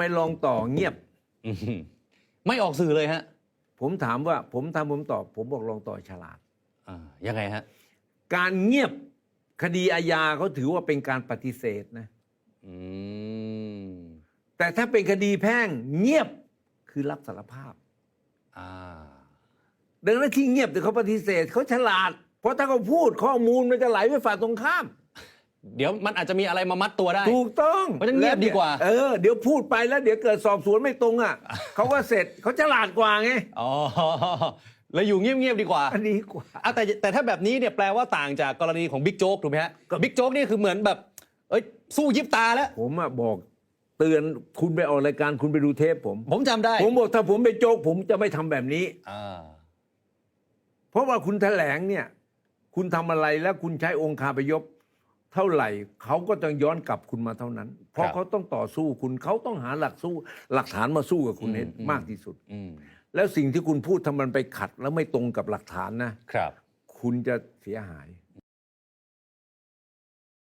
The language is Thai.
ไปลองต่อเงียบ อื้อหือไม่ออกสื่อเลยฮะผมถามว่า ผมทำผมตอบ ผมบอกลองต่อฉลาด อ่ายังไงฮะการเงียบคดีอาญาเขาถือว่าเป็นการปฏิเสธนะ อืมแต่ถ้าเป็นคดีแพ่งเงียบคือรับสารภาพ อ่าดังนั้นที่เงียบแต่เขาปฏิเสธเขาฉลาด เพราะถ้าเขาพูดข้อมูลมันจะไหลไปฝ่ายตรงข้าม เดี๋ยวมันอาจจะมีอะไรมามัดตัวได้ ถูกต้องเพราะฉะนั้นเงียบดีกว่า เออเดี๋ยวพูดไปแล้วเดี๋ยวเกิดสอบสวนไม่ตรงอะเขาก็เสร็จเขาฉลาดกว่าไงอ๋อแล้วอยู่เงียบๆดีกว่าอันนี้กว่าอะแต่แต่ถ้าแบบนี้เนี่ยแปลว่าต่างจากกรณีของบิ๊กโจ๊กถูกไหมฮะบิ๊กโจ๊กนี่คือเหมือนแบบ เอ้ยสู้ยิบตาแล้ว ผมอะบอกเตือนคุณไปออกรายการคุณไปดูเทปผม ผมจำได้ ผมบอกถ้าผมเป็นโจ๊กผมจะไม่ทำแบบนี้อ่าเพราะว่าคุณแถลงเนี่ย คุณทำอะไรแล้วคุณใช้องค์คาพยพ เท่าไหร่เขาก็ต้องย้อนกลับคุณมาเท่านั้น เพราะเขาต้องต่อสู้คุณเขาต้องหาหลักสู้หลักฐานมาสู้กับคุณให้มากที่สุดอืมแล้วสิ่งที่คุณพูดถ้ามันไปขัด แล้วไม่ตรงกับหลักฐานนะครับ คุณจะเสียหาย